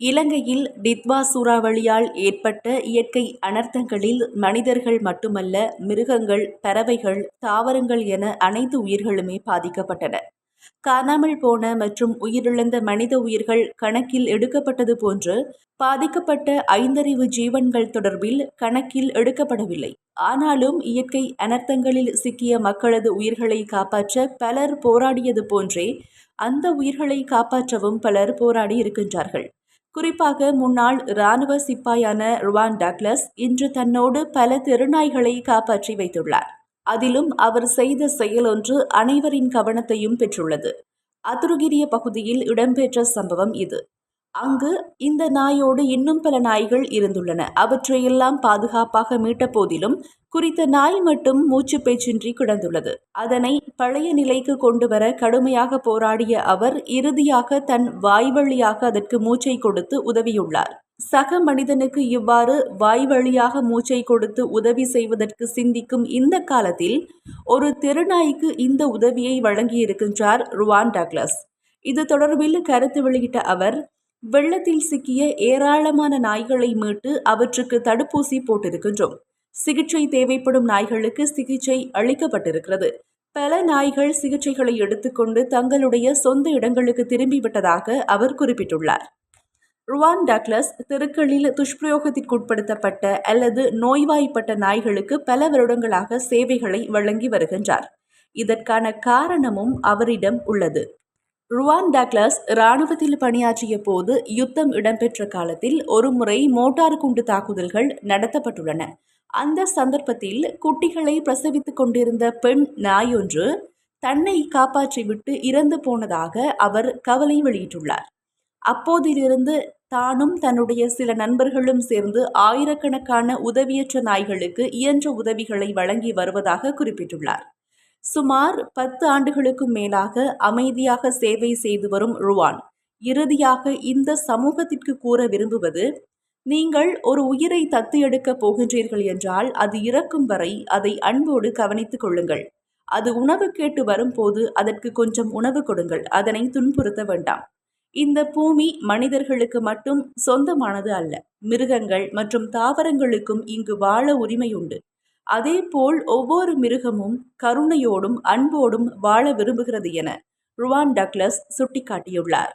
இலங்கையில் டித்வா சூறாவளியால் ஏற்பட்ட இயற்கை அனர்த்தங்களில் மனிதர்கள் மட்டுமல்ல மிருகங்கள் பறவைகள் தாவரங்கள் என அனைத்து உயிர்களுமே பாதிக்கப்பட்டன. காணாமல் போன மற்றும் உயிரிழந்த மனித உயிர்கள் கணக்கில் எடுக்கப்பட்டது போன்று பாதிக்கப்பட்ட ஐந்தறிவு ஜீவன்கள் தொடர்பில் கணக்கில் எடுக்கப்படவில்லை. ஆனாலும் இயற்கை அனர்த்தங்களில் சிக்கிய மக்களது உயிர்களை காப்பாற்ற பலர் போராடியது போன்றே அந்த உயிர்களை காப்பாற்றவும் பலர் போராடி இருக்கின்றார்கள். குறிப்பாக முன்னாள் இராணுவ சிப்பாயான ருவான் டக்ளஸ் இன்று தன்னோடு பல தெருநாய்களை காப்பாற்றி வைத்துள்ளார். அதிலும் அவர் செய்த செயல் ஒன்று அனைவரின் கவனத்தையும் பெற்றுள்ளது. அதுருகிரிய பகுதியில் இடம்பெற்ற சம்பவம் இது. அங்கு இந்த நாயோடு இன்னும் பல நாய்கள் இருந்துள்ளன. அவற்றையெல்லாம் பாதுகாப்பாக மீட்ட போதிலும் குறித்த நாய் மட்டும் மூச்சு பேச்சின்றி கிடந்துள்ளது. அதனை பழைய நிலைக்கு கொண்டு வர கடுமையாக போராடிய அவர் இறுதியாக தன் வாய்வழியாக அதற்கு மூச்சை கொடுத்து உதவியுள்ளார். சக மனிதனுக்கு இவ்வாறு வாய்வழியாக மூச்சை கொடுத்து உதவி செய்வதற்கு சிந்திக்கும் இந்த காலத்தில் ஒரு திருநாய்க்கு இந்த உதவியை வழங்கியிருக்கின்றார் ருவான் டக்ளஸ். இது தொடர்பில் கருத்து வெளியிட்ட அவர் வெள்ளத்தில் சிக்கிய ஏராளமான நாய்களை மீட்டு அவற்றுக்கு தடுப்பூசி போட்டிருக்கின்றோம். சிகிச்சை தேவைப்படும் நாய்களுக்கு சிகிச்சை அளிக்கப்பட்டிருக்கிறது. பல நாய்கள் சிகிச்சைகளை எடுத்துக்கொண்டு தங்களுடைய சொந்த இடங்களுக்கு திரும்பிவிட்டதாக அவர் குறிப்பிட்டுள்ளார். ருவான் டக்ளஸ் தெருக்களில் துஷ்பிரயோகத்திற்குட்படுத்தப்பட்ட அல்லது நோய்வாய்ப்பட்ட நாய்களுக்கு பல வருடங்களாக சேவைகளை வழங்கி வருகின்றார். இதற்கான காரணமும் அவரிடம் உள்ளது. ருவான் டக்ளஸ் இராணுவத்தில் பணியாற்றிய போது யுத்தம் இடம்பெற்ற காலத்தில் ஒருமுறை மோட்டார் குண்டு தாக்குதல்கள் நடத்தப்பட்டுள்ளன. அந்த சந்தர்ப்பத்தில் குட்டிகளை பிரசவித்துக் கொண்டிருந்த பெண் நாயொன்று தன்னை காப்பாற்றிவிட்டு இறந்து போனதாக அவர் கவலை வெளியிட்டுள்ளார். அப்போதிலிருந்து தானும் தன்னுடைய சில நண்பர்களும் சேர்ந்து ஆயிரக்கணக்கான உதவியற்ற நாய்களுக்கு இயன்ற உதவிகளை வழங்கி வருவதாக குறிப்பிட்டுள்ளார். சுமார் பத்து ஆண்டுகளுக்கும் மேலாக அமைதியாக சேவை செய்து வரும் ருவான். இறுதியாக இந்த சமூகத்திற்கு கூற விரும்புவது நீங்கள் ஒரு உயிரை தத்து எடுக்கப் போகின்றீர்கள் என்றால் அது இறக்கும் வரை அதை அன்போடு கவனித்துக் கொள்ளுங்கள். அது உணவு கேட்டு வரும்போது அதற்கு கொஞ்சம் உணவு கொடுங்கள் அதனை துன்புறுத்த வேண்டாம். இந்த பூமி மனிதர்களுக்கு மட்டும் சொந்தமானது அல்ல மிருகங்கள் மற்றும் தாவரங்களுக்கும் இங்கு வாழ உரிமையுண்டு. அதேபோல் ஒவ்வொரு மிருகமும் கருணையோடும் அன்போடும் வாழ விரும்புகிறது என ருவான் டக்ளஸ் சுட்டிக்காட்டியுள்ளார்.